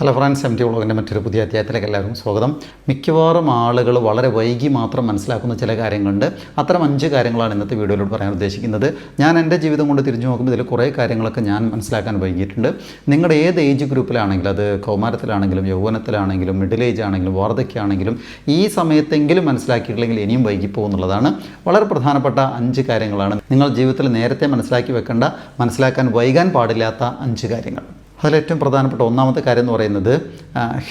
Hello friends M T വ്ളോഗിന്റെ മറ്റൊരു പുതിയ അധ്യായത്തിലേക്ക് എല്ലാവർക്കും സ്വാഗതം. മിക്കവാറും ആളുകൾ വളരെ വൈകി മാത്രം മനസ്സിലാക്കുന്ന ചില കാര്യങ്ങളുണ്ട്. അത്തരം അഞ്ച് കാര്യങ്ങളാണ് ഇന്നത്തെ വീഡിയോയിലൂടെ പറയാൻ ഉദ്ദേശിക്കുന്നത്. ഞാൻ എന്റെ ജീവിതം കൊണ്ട് തിരിഞ്ഞു നോക്കുമ്പോൾ ഇതിൽ കുറേ കാര്യങ്ങളൊക്കെ ഞാൻ മനസ്സിലാക്കാൻ വൈകിയിട്ടുണ്ട്. നിങ്ങളുടെ ഏത് ഏജ് ഗ്രൂപ്പിലാണെങ്കിലും അത് കൗമാരത്തിലാണെങ്കിലും യൗവനത്തിലാണെങ്കിലും മിഡിൽ ഏജ് ആണെങ്കിലും വാർദ്ധക്യമാണെങ്കിലും ഈ സമയത്തെങ്കിലും മനസ്സിലാക്കിയിട്ടില്ലെങ്കിൽ ഇനിയും വൈകിപ്പോകുന്നുള്ളതാണ് വളരെ പ്രധാനപ്പെട്ട അഞ്ച് കാര്യങ്ങളാണ്. നിങ്ങൾ ജീവിതത്തിൽ നേരത്തെ മനസ്സിലാക്കി വെക്കേണ്ട മനസ്സിലാക്കാൻ വൈകാൻ പാടില്ലാത്ത അഞ്ച് കാര്യങ്ങൾ. അതിലേറ്റവും പ്രധാനപ്പെട്ട ഒന്നാമത്തെ കാര്യം എന്ന് പറയുന്നത്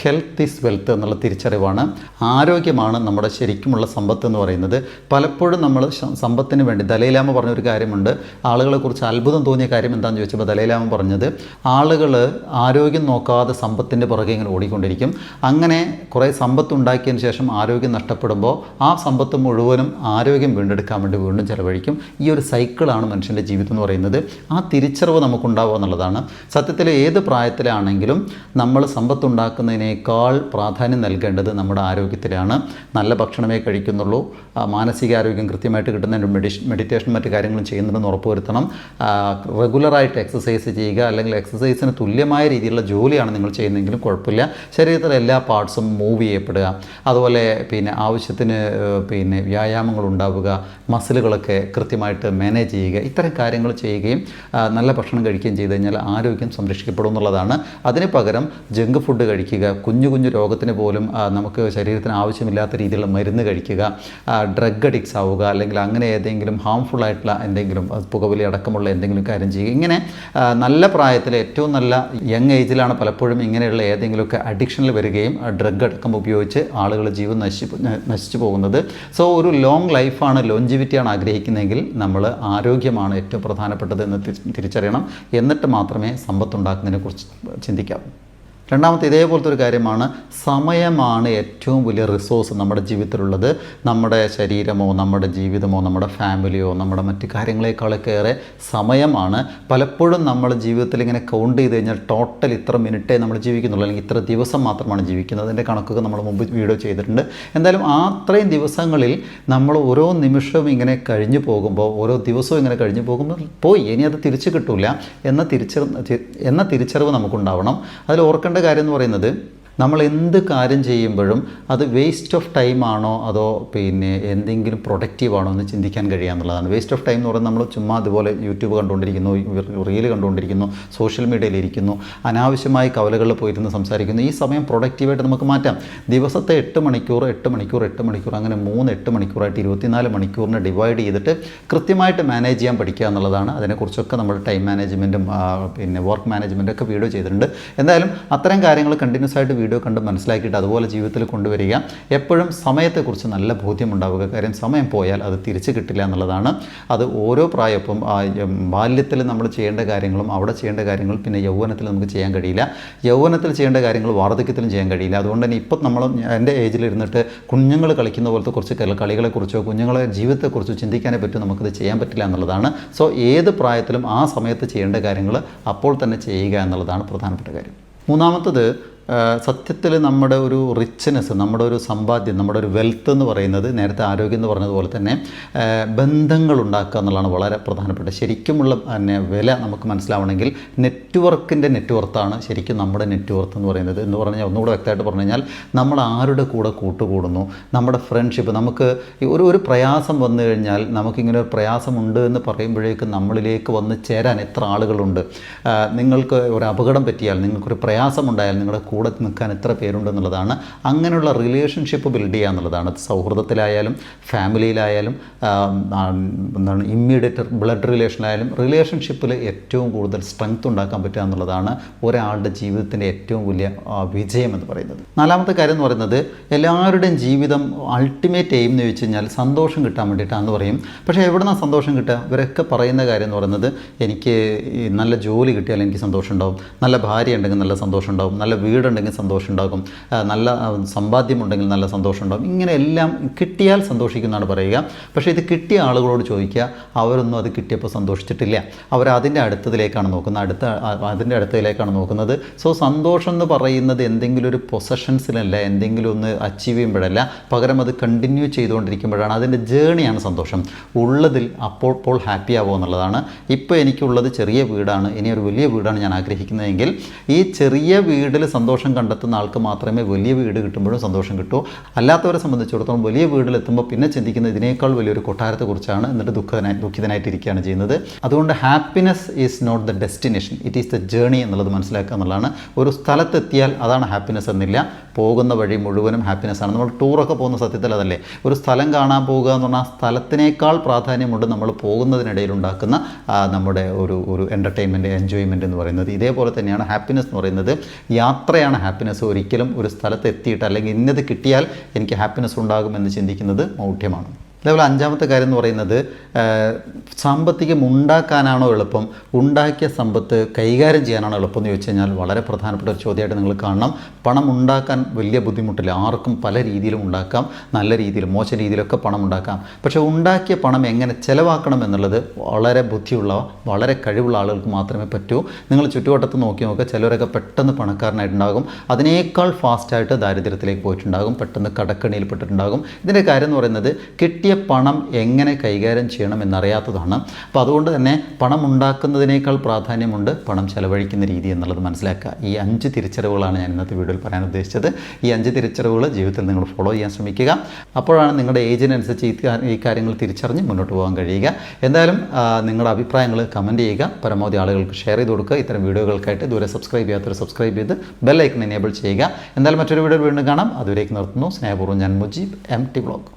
ഹെൽത്ത് ഈസ് വെൽത്ത് എന്നുള്ള തിരിച്ചറിവാണ്. ആരോഗ്യമാണ് നമ്മുടെ ശരിക്കുമുള്ള സമ്പത്ത് എന്ന് പറയുന്നത്. പലപ്പോഴും നമ്മൾ സമ്പത്തിന് വേണ്ടി ദലൈലാമ പറഞ്ഞൊരു കാര്യമുണ്ട്. ആളുകളെക്കുറിച്ച് അത്ഭുതം തോന്നിയ കാര്യം എന്താണെന്ന് ചോദിച്ചപ്പോൾ ദലൈലാമ പറഞ്ഞത് ആളുകൾ ആരോഗ്യം നോക്കാതെ സമ്പത്തിന്റെ പുറകെ ഇങ്ങനെ ഓടിക്കൊണ്ടിരിക്കും. അങ്ങനെ കുറേ സമ്പത്ത് ഉണ്ടാക്കിയതിന് ശേഷം ആരോഗ്യം നഷ്ടപ്പെടുമ്പോൾ ആ സമ്പത്ത് മുഴുവനും ആരോഗ്യം വീണ്ടെടുക്കാൻ വേണ്ടി വീണ്ടും ചിലവഴിക്കും. ഈ ഒരു സൈക്കിളാണ് മനുഷ്യന്റെ ജീവിതം എന്ന് പറയുന്നത്. ആ തിരിച്ചറിവ് നമുക്കുണ്ടാവുക എന്നുള്ളതാണ്. സത്യത്തിൽ ഏത് പ്രായത്തിലാണെങ്കിലും നമ്മൾ സമ്പത്തുണ്ടാക്കുന്നതിനേക്കാൾ പ്രാധാന്യം നൽകേണ്ടത് നമ്മുടെ ആരോഗ്യത്തിലാണ്. നല്ല ഭക്ഷണമേ കഴിക്കുന്നുള്ളൂ. മാനസികാരോഗ്യം കൃത്യമായിട്ട് കിട്ടുന്ന മെഡിറ്റേഷൻ മറ്റു കാര്യങ്ങളും ചെയ്യുന്നുണ്ടെന്ന് ഉറപ്പുവരുത്തണം. റെഗുലറായിട്ട് എക്സസൈസ് ചെയ്യുക അല്ലെങ്കിൽ എക്സസൈസിന് തുല്യമായ രീതിയിലുള്ള ജോലിയാണ് നിങ്ങൾ ചെയ്യുന്നതെങ്കിലും കുഴപ്പമില്ല. ശരീരത്തിലെ എല്ലാ പാർട്സും മൂവ് ചെയ്യപ്പെടുക. അതുപോലെ പിന്നെ ആവശ്യത്തിന് പിന്നെ വ്യായാമങ്ങൾ ഉണ്ടാവുക. മസിലുകളൊക്കെ കൃത്യമായിട്ട് മാനേജ് ചെയ്യുക. ഇത്തരം കാര്യങ്ങൾ ചെയ്യുകയും നല്ല ഭക്ഷണം കഴിക്കുകയും ചെയ്തു കഴിഞ്ഞാൽ ആരോഗ്യം സംരക്ഷിക്കപ്പെടും. എന്നുള്ളതാണ് അതിന് പകരം ജങ്ക് ഫുഡ് കഴിക്കുക കുഞ്ഞു കുഞ്ഞു രോഗത്തിന് പോലും നമുക്ക് ശരീരത്തിന് ആവശ്യമില്ലാത്ത രീതിയിലുള്ള മരുന്ന് കഴിക്കുക ഡ്രഗ് അഡിക്ട്സ് ആവുക അല്ലെങ്കിൽ അങ്ങനെ ഏതെങ്കിലും ഹാംഫുൾ ആയിട്ടുള്ള എന്തെങ്കിലും പുകവലി അടക്കമുള്ള എന്തെങ്കിലും കാര്യം ചെയ്യുക. ഇങ്ങനെ നല്ല പ്രായത്തിൽ ഏറ്റവും നല്ല യങ് ഏജിലാണ് പലപ്പോഴും ഇങ്ങനെയുള്ള ഏതെങ്കിലുമൊക്കെ അഡിക്ഷനിൽ വരികയും ഡ്രഗ് അടക്കം ഉപയോഗിച്ച് ആളുകൾ ജീവൻ നശിച്ചു നശിച്ചു പോകുന്നത്. സോ ഒരു ലോങ് ലൈഫാണ് ലോഞ്ചിവിറ്റിയാണ് ആഗ്രഹിക്കുന്നതെങ്കിൽ നമ്മൾ ആരോഗ്യമാണ് ഏറ്റവും പ്രധാനപ്പെട്ടത് എന്ന് തിരിച്ചറിയണം. എന്നിട്ട് മാത്രമേ സമ്പത്തുണ്ടാക്കുന്നതിനെ കുറിച്ച് ചിന്തിക്കാവൂ രണ്ടാമത്തെ ഇതേപോലത്തെ ഒരു കാര്യമാണ് സമയമാണ് ഏറ്റവും വലിയ റിസോഴ്സ് നമ്മുടെ ജീവിതത്തിലുള്ളത്. നമ്മുടെ ശരീരമോ നമ്മുടെ ജീവിതമോ നമ്മുടെ ഫാമിലിയോ നമ്മുടെ മറ്റ് കാര്യങ്ങളെക്കാളൊക്കെ ഏറെ സമയമാണ്. പലപ്പോഴും നമ്മൾ ജീവിതത്തിൽ ഇങ്ങനെ കൗണ്ട് ചെയ്ത് കഴിഞ്ഞാൽ ടോട്ടൽ ഇത്ര മിനിറ്റേ നമ്മൾ ജീവിക്കുന്നുള്ളൂ. അല്ലെങ്കിൽ ഇത്ര ദിവസം മാത്രമാണ് ജീവിക്കുന്നത്. അതിന്റെ കണക്കൊക്കെ നമ്മൾ മുമ്പ് വീഡിയോ ചെയ്തിട്ടുണ്ട്. എന്തായാലും അത്രയും ദിവസങ്ങളിൽ നമ്മൾ ഓരോ നിമിഷവും ഇങ്ങനെ കഴിഞ്ഞു പോകുമ്പോൾ ഓരോ ദിവസവും ഇങ്ങനെ കഴിഞ്ഞു പോകുമ്പോൾ പോയി. ഇനി അത് തിരിച്ചു കിട്ടില്ല എന്ന തിരിച്ചറി എന്ന തിരിച്ചറിവ് നമുക്കുണ്ടാവണം. അതിൽ ഓർക്കേണ്ട കാര്യം എന്ന് പറയുന്നത് നമ്മൾ എന്ത് കാര്യം ചെയ്യുമ്പോഴും അത് വേസ്റ്റ് ഓഫ് ടൈം ആണോ അതോ പിന്നെ എന്തെങ്കിലും പ്രൊഡക്റ്റീവ് ആണോ എന്ന് ചിന്തിക്കാൻ കഴിയുക എന്നുള്ളതാണ്. വേസ്റ്റ് ഓഫ് ടൈം എന്ന് പറയുന്നത് നമ്മൾ ചുമ്മാ അതുപോലെ യൂട്യൂബ് കണ്ടുകൊണ്ടിരിക്കുന്നു റീൽ കണ്ടുകൊണ്ടിരിക്കുന്നു സോഷ്യൽ മീഡിയയിൽ ഇരിക്കുന്നു അനാവശ്യമായി കവലകളിൽ പോയിരുന്ന് സംസാരിക്കുന്നു. ഈ സമയം പ്രൊഡക്റ്റീവായിട്ട് നമുക്ക് മാറ്റാം. ദിവസത്തെ എട്ട് മണിക്കൂർ എട്ട് മണിക്കൂർ എട്ട് മണിക്കൂർ അങ്ങനെ മൂന്ന് എട്ട് മണിക്കൂറായിട്ട് ഇരുപത്തിനാല് മണിക്കൂറിനെ ഡിവൈഡ് ചെയ്തിട്ട് കൃത്യമായിട്ട് മാനേജ് ചെയ്യാൻ പഠിക്കുക എന്നുള്ളതാണ്. അതിനെക്കുറിച്ചൊക്കെ നമ്മൾ ടൈം മാനേജ്മെന്റും പിന്നെ വർക്ക് മാനേജ്മെന്റും ഒക്കെ വീഡിയോ ചെയ്തിട്ടുണ്ട്. എന്തായാലും അത്തരം കാര്യങ്ങൾ കണ്ടിന്യൂസ് ആയിട്ട് വീഡിയോ കണ്ട് മനസ്സിലാക്കിയിട്ട് അതുപോലെ ജീവിതത്തിൽ കൊണ്ടുവരിക. എപ്പോഴും സമയത്തെക്കുറിച്ച് നല്ല ബോധ്യമുണ്ടാവുക. കാര്യം സമയം പോയാൽ അത് തിരിച്ചു കിട്ടില്ല എന്നുള്ളതാണ്. അത് ഓരോ പ്രായപ്പം ബാല്യത്തിൽ നമ്മൾ ചെയ്യേണ്ട കാര്യങ്ങളും അവിടെ ചെയ്യേണ്ട കാര്യങ്ങളും പിന്നെ യൗവനത്തിൽ നമുക്ക് ചെയ്യാൻ കഴിയില്ല. യൗവനത്തിൽ ചെയ്യേണ്ട കാര്യങ്ങൾ വാർദ്ധക്യത്തിലും ചെയ്യാൻ കഴിയില്ല. അതുകൊണ്ട് തന്നെ ഇപ്പം നമ്മൾ എന്റെ ഏജിൽ ഇരുന്നിട്ട് കുഞ്ഞുങ്ങൾ കളിക്കുന്ന പോലത്തെ കുറച്ച് കളികളെക്കുറിച്ചോ കുഞ്ഞുങ്ങളെ ജീവിതത്തെക്കുറിച്ചോ ചിന്തിക്കാനേ പറ്റും നമുക്കത് ചെയ്യാൻ പറ്റില്ല എന്നുള്ളതാണ്. സോ ഏത് പ്രായത്തിലും ആ സമയത്ത് ചെയ്യേണ്ട കാര്യങ്ങൾ അപ്പോൾ തന്നെ ചെയ്യുക എന്നുള്ളതാണ് പ്രധാനപ്പെട്ട കാര്യം. മൂന്നാമത്തത് സത്യത്തിൽ നമ്മുടെ ഒരു റിച്ച്നെസ് നമ്മുടെ ഒരു സമ്പാദ്യം നമ്മുടെ ഒരു വെൽത്ത് എന്ന് പറയുന്നത് നേരത്തെ ആരോഗ്യം എന്ന് പറഞ്ഞതുപോലെ തന്നെ ബന്ധങ്ങൾ ഉണ്ടാക്കുക എന്നുള്ളതാണ് വളരെ പ്രധാനപ്പെട്ട ശരിക്കുമുള്ള പിന്നെ വില നമുക്ക് മനസ്സിലാവണമെങ്കിൽ നെറ്റ്വർക്കിന്റെ നെറ്റ്വർത്താണ് ശരിക്കും നമ്മുടെ നെറ്റ്വർത്ത് എന്ന് പറയുന്നത്. എന്ന് പറഞ്ഞാൽ ഒന്നുകൂടെ വ്യക്തമായിട്ട് പറഞ്ഞു കഴിഞ്ഞാൽ നമ്മൾ ആരുടെ കൂടെ കൂട്ടുകൂടുന്നു? നമ്മുടെ ഫ്രണ്ട്ഷിപ്പ് നമുക്ക് ഒരു ഒരു പ്രയാസം വന്നു കഴിഞ്ഞാൽ നമുക്കിങ്ങനെ ഒരു പ്രയാസമുണ്ട് എന്ന് പറയുമ്പോഴേക്കും നമ്മളിലേക്ക് വന്ന് ചേരാൻ എത്ര ആളുകളുണ്ട്. നിങ്ങൾക്ക് ഒരു അപകടം പറ്റിയാൽ നിങ്ങൾക്കൊരു പ്രയാസമുണ്ടായാൽ നിങ്ങളുടെ കൂടെ നിൽക്കാൻ എത്ര പേരുണ്ടെന്നുള്ളതാണ്. അങ്ങനെയുള്ള റിലേഷൻഷിപ്പ് ബിൽഡ് ചെയ്യുക എന്നുള്ളതാണ്. സൗഹൃദത്തിലായാലും ഫാമിലിയിലായാലും എന്താണ് ഇമ്മീഡിയറ്റ് ബ്ലഡ് റിലേഷനിലായാലും റിലേഷൻഷിപ്പിൽ ഏറ്റവും കൂടുതൽ സ്ട്രെങ്ത് ഉണ്ടാക്കാൻ പറ്റുക എന്നുള്ളതാണ് ഒരാളുടെ ജീവിതത്തിന്റെ ഏറ്റവും വലിയ വിജയം എന്ന് പറയുന്നത്. നാലാമത്തെ കാര്യം എന്ന് പറയുന്നത് എല്ലാവരുടെയും ജീവിതം അൾട്ടിമേറ്റ് എയിം എന്ന് ചോദിച്ചു കഴിഞ്ഞാൽ സന്തോഷം കിട്ടാൻ വേണ്ടിയിട്ടാണെന്ന് പറയും. പക്ഷേ എവിടെ നിന്നാണ് സന്തോഷം കിട്ടുക? ഇവരൊക്കെ പറയുന്ന കാര്യം എന്ന് പറയുന്നത് എനിക്ക് നല്ല ജോലി കിട്ടിയാൽ എനിക്ക് സന്തോഷം ഉണ്ടാവും നല്ല ഭാര്യ ഉണ്ടെങ്കിൽ നല്ല സന്തോഷം ഉണ്ടാവും നല്ല വീടുണ്ടെങ്കിൽ സന്തോഷം ഉണ്ടാകും നല്ല സമ്പാദ്യം സമ്പാദ്യമുണ്ടെങ്കിൽ നല്ല സന്തോഷം ഉണ്ടാകും ഇങ്ങനെ എല്ലാം കിട്ടിയാൽ സന്തോഷിക്കുന്നതാണ് പറയുക. പക്ഷേ ഇത് കിട്ടിയ ആളുകളോട് ചോദിക്കുക അവരൊന്നും അത് കിട്ടിയപ്പോൾ സന്തോഷിച്ചിട്ടില്ല. അവർ അതിന്റെ അടുത്തതിലേക്കാണ് നോക്കുന്നത്. അടുത്ത അതിന്റെ അടുത്തതിലേക്കാണ് നോക്കുന്നത്. സോ സന്തോഷം എന്ന് പറയുന്നത് എന്തെങ്കിലും ഒരു പൊസഷൻസിലല്ല എന്തെങ്കിലും ഒന്ന് അച്ചീവ് ചെയ്യുമ്പോഴല്ല. പകരം അത് കണ്ടിന്യൂ ചെയ്തുകൊണ്ടിരിക്കുമ്പോഴാണ് അതിന്റെ ജേണിയാണ് സന്തോഷം. ഉള്ളതിൽ അപ്പോൾ പോൾ ഹാപ്പി ആവുക എന്നുള്ളതാണ്. ഇപ്പോൾ എനിക്കുള്ളത് ചെറിയ വീടാണ്. ഇനി ഒരു വലിയ വീടാണ് ഞാൻ ആഗ്രഹിക്കുന്നതെങ്കിൽ ഈ ചെറിയ വീടിൽ സന്തോഷം സന്തോഷം കണ്ടെത്തുന്ന ആൾക്ക് മാത്രമേ വലിയ വീട് കിട്ടുമ്പോഴും സന്തോഷം കിട്ടൂ. അല്ലാത്തവരെ സംബന്ധിച്ചിടത്തോളം വലിയ വീട്ടിലെത്തുമ്പോൾ പിന്നെ ചിന്തിക്കുന്ന ഇതിനേക്കാൾ വലിയൊരു കൊട്ടാരത്തെക്കുറിച്ചാണ് എന്നിട്ട് ദുഃഖിതനായി ദുഃഖിതനായിട്ടിരിക്കുകയാണ് ചെയ്യുന്നത്. അതുകൊണ്ട് happiness is not the destination it is the journey എന്നുള്ളത് മനസ്സിലാക്കുക എന്നുള്ളതാണ്. ഒരു സ്ഥലത്തെത്തിയാൽ അതാണ് ഹാപ്പിനെസ് എന്നില്ല. പോകുന്ന വഴി മുഴുവനും ഹാപ്പിനെസ് ആണ്. നമ്മൾ ടൂറൊക്കെ പോകുന്ന സത്യത്തിൽ അതല്ലേ. ഒരു സ്ഥലം കാണാൻ പോകുക എന്ന് പറഞ്ഞാൽ ആ സ്ഥലത്തിനേക്കാൾ പ്രാധാന്യമുണ്ട് നമ്മൾ പോകുന്നതിനിടയിൽ ഉണ്ടാക്കുന്ന നമ്മുടെ ഒരു ഒരു എന്റർടൈൻമെന്റ് എൻജോയ്മെന്റ് എന്ന് പറയുന്നത്. ഇതേപോലെ തന്നെയാണ് ഹാപ്പിനെസ് എന്ന് പറയുന്നത്. യാത്രയാണ് ഹാപ്പിനെസ് ഒരിക്കലും ഒരു സ്ഥലത്ത് എത്തിയിട്ട് അല്ലെങ്കിൽ ഇന്നത് കിട്ടിയാൽ എനിക്ക് ഹാപ്പിനെസ് ഉണ്ടാകുമെന്ന് ചിന്തിക്കുന്നത് മൗഢ്യമാണ്. അതേപോലെ അഞ്ചാമത്തെ കാര്യം എന്ന് പറയുന്നത് സാമ്പത്തികം ഉണ്ടാക്കാനാണോ എളുപ്പം? ഉണ്ടാക്കിയ സമ്പത്ത് കൈകാര്യം ചെയ്യാനാണോ എളുപ്പം എന്ന് ചോദിച്ചു കഴിഞ്ഞാൽ വളരെ പ്രധാനപ്പെട്ട ഒരു ചോദ്യമായിട്ട് നിങ്ങൾ കാണണം. പണം ഉണ്ടാക്കാൻ വലിയ ബുദ്ധിമുട്ടില്ല. ആർക്കും പല രീതിയിലും ഉണ്ടാക്കാം. നല്ല രീതിയിലും മോശ രീതിയിലൊക്കെ പണം ഉണ്ടാക്കാം. പക്ഷേ ഉണ്ടാക്കിയ പണം എങ്ങനെ ചിലവാക്കണം എന്നുള്ളത് വളരെ ബുദ്ധിയുള്ള വളരെ കഴിവുള്ള ആളുകൾക്ക് മാത്രമേ പറ്റൂ. നിങ്ങൾ ചുറ്റുവട്ടത്ത് നോക്കി നോക്കുക ചിലരൊക്കെ പെട്ടെന്ന് പണക്കാരനായിട്ടുണ്ടാകും. അതിനേക്കാൾ ഫാസ്റ്റായിട്ട് ദാരിദ്ര്യത്തിലേക്ക് പോയിട്ടുണ്ടാകും. പെട്ടെന്ന് കടക്കണിയിൽപ്പെട്ടിട്ടുണ്ടാകും. ഇതിന്റെ കാര്യം എന്ന് പറയുന്നത് കിട്ടിയ പണം എങ്ങനെ കൈകാര്യം ചെയ്യണം എന്നറിയാത്തതാണ്. അപ്പോൾ അതുകൊണ്ട് തന്നെ പണം ഉണ്ടാക്കുന്നതിനേക്കാൾ പ്രാധാന്യമുണ്ട് പണം ചെലവഴിക്കുന്ന രീതി എന്നുള്ളത് മനസ്സിലാക്കുക. ഈ അഞ്ച് തിരിച്ചറിവുകളാണ് ഞാൻ ഇന്നത്തെ വീഡിയോയിൽ പറയാൻ ഉദ്ദേശിച്ചത്. ഈ അഞ്ച് തിരിച്ചറിവുകൾ ജീവിതത്തിൽ നിങ്ങൾ ഫോളോ ചെയ്യാൻ ശ്രമിക്കുക. അപ്പോഴാണ് നിങ്ങളുടെ ഏജിനനുസരിച്ച് ഈ കാര്യങ്ങൾ തിരിച്ചറിഞ്ഞ് മുന്നോട്ട് പോകാൻ കഴിയുക. എന്തായാലും നിങ്ങളുടെ അഭിപ്രായങ്ങൾ കമന്റ് ചെയ്യുക. പരമാവധി ആളുകൾക്ക് ഷെയർ ചെയ്ത് കൊടുക്കുക. ഇത്തരം വീഡിയോകൾക്കായിട്ട് ഇതുവരെ സബ്സ്ക്രൈബ് ചെയ്യാത്തവർ സബ്സ്ക്രൈബ് ചെയ്ത് ബെല്ലൈക്കൺ എനേബിൾ ചെയ്യുക. എന്തായാലും മറ്റൊരു വീഡിയോ വീണ്ടും കാണാം. അതുവരേക്ക് നിർത്തുന്നു. സ്നേഹപൂർവം ഞാൻ മുജീബ് എം ടി ബ്ലോഗ്